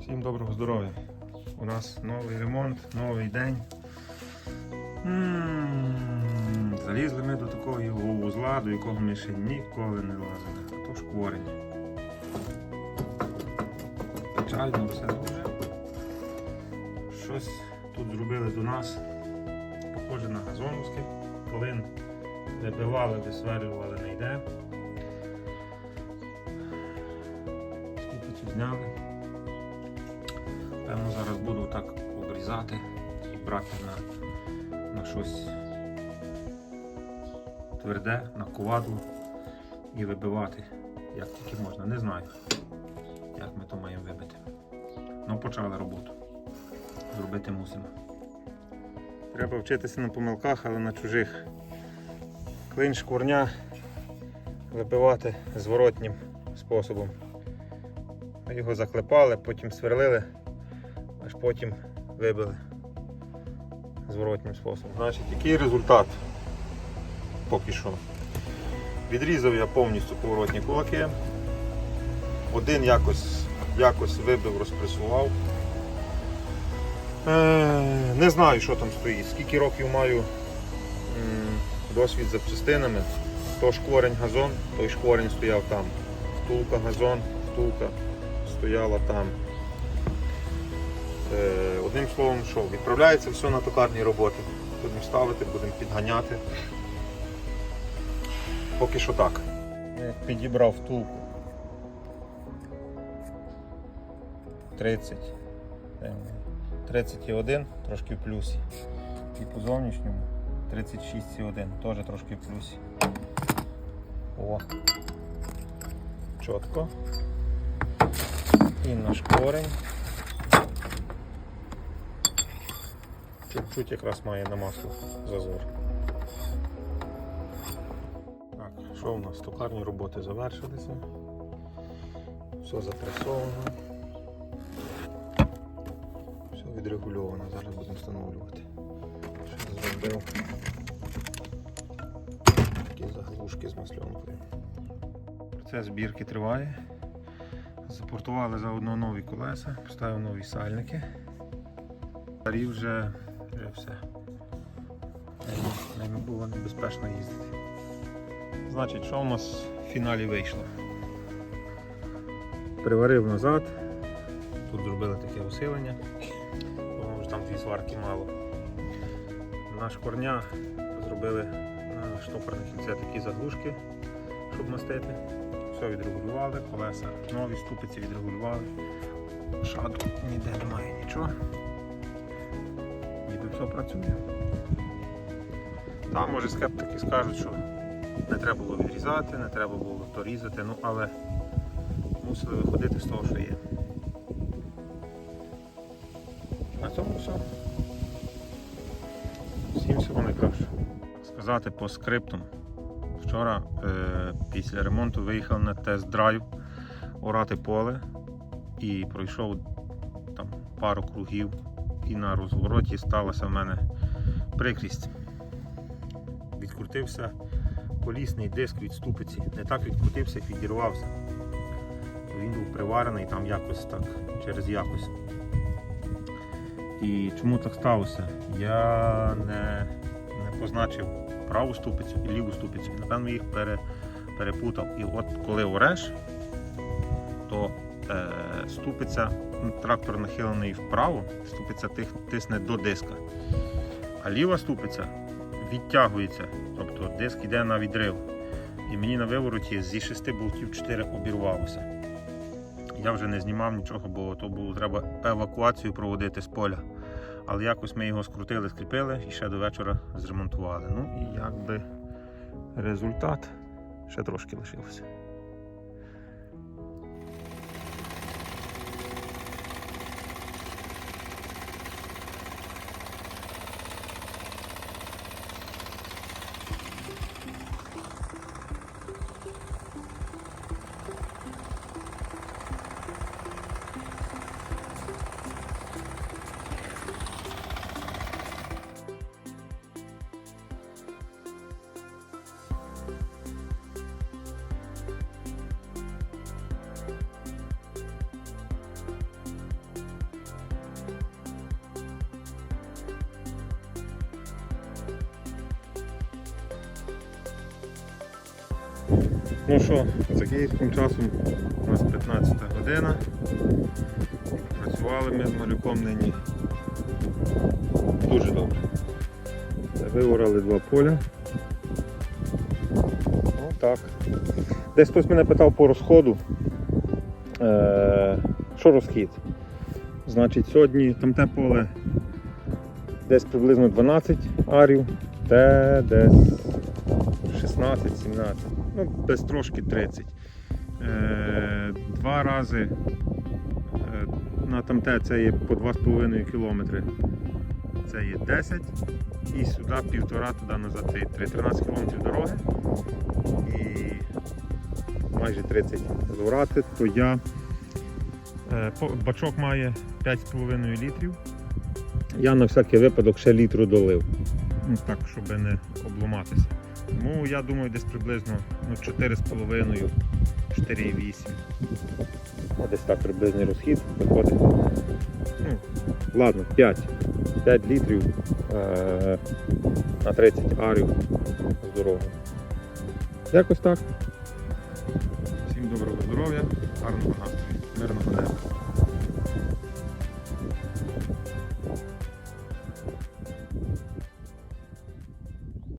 Всім доброго здоров'я. У нас новий ремонт, новий день. М, Залізли ми до такого вузла, до якого ми ще ніколи не лазили. А то ж корень. Печально все дуже. Щось тут зробили до нас. Похоже на газоновське. Полин вибивали, висверлювали, не йде. Ступицю зняли. Буду так обрізати і брати на, на щось тверде, на ковадло і вибивати, як тільки можна. Не знаю, як ми то маємо вибити. Ну, почали роботу. Зробити мусимо. Треба вчитися на помилках, але на чужих. Клин шкурня вибивати зворотнім способом. Його заклепали, потім сверлили, аж потім вибили зворотнім способом. Значить, який результат поки що? Відрізав я повністю поворотні кулаки. Один якось, якось вибив, розпресував. Е, не знаю, що там стоїть. Скільки років маю досвід запчастинами. То шкворень газон, той шкворень стояв там. Втулка газон, втулка стояла там. Е, одним словом, що, відправляється все на токарні роботи. Будемо ставити, будемо підганяти. Поки що так. Підібрав втулку. 30. е, 30,1, трошки в плюсі. І по зовнішньому 36,1, теж трошки в плюсі. О. Чітко. І наш корень. Чуть-чуть якраз має на масло зазор. Так, що у нас? Токарні роботи завершилися. Все запресовано. Все відрегульовано, зараз будемо встановлювати. Ще зробив такі заглушки з масленкою. Процес збірки триває. Запортували заодно нові колеса, поставив нові сальники. Старі вже все. Ними було небезпечно їздити. Значить, що у нас в фіналі вийшло? Приварив назад. Тут зробили таке усилення. Тому що там дві сварки мало. На шкорня зробили на штопорне кільце такі заглушки, щоб мастити. Все відрегулювали, колеса нові, ступиці відрегулювали. Шаду ніде немає нічого. Все працює. Там, може, скептики скажуть, що не треба було відрізати, не треба було то різати, ну але мусили виходити з того, що є. На цьому все. Всім всього найкраще. Сказати по скриптам. Вчора е, після ремонту виїхав на тест-драйв орати поле і пройшов там пару кругів і на розвороті сталася в мене прикрість. Відкрутився колісний диск від ступиці. Не так відкрутився, як відірвався. Він був приварений там якось так, через якось. І чому так сталося? Я не, не позначив праву ступицю і ліву ступицю. Напевно, їх пере, перепутав. І от коли ореш, ступиця, ну, трактор нахилений вправо, ступиця тисне до диска. А ліва ступиця відтягується, тобто диск йде на відрив. І мені на вивороті зі шести болтів 4 обірвалося. Я вже не знімав нічого, бо то було треба евакуацію проводити з поля. Але якось ми його скрутили, скріпили і ще до вечора зремонтували. Ну і якби результат ще трошки лишилося. Ну що, за київським часом у нас 15 година. Працювали ми з малюком нині дуже добре. Виорали два поля. Ну так. Десь хтось мене питав по розходу. Е, що розхід? Значить, сьогодні там те поле десь приблизно 12 арів, те десь 16-17, ну десь трошки 30. Е, два рази е, на тамте це є по 2,5 кілометри. Це є 10 і сюди півтора, туди назад це є 3. 13 кілометрів дороги і майже 30 зорати, то я е, бачок має 5,5 літрів. Я на всякий випадок ще літру долив. Ну так, щоб не обломатися. Тому я думаю, десь приблизно ну, 4,5, 4,8. Десь так приблизний розхід виходить. Ну, ладно, 5. 5 літрів е- на 30 арів з дороги. Якось так. Всім доброго здоров'я, гарного настрою, мирного неба.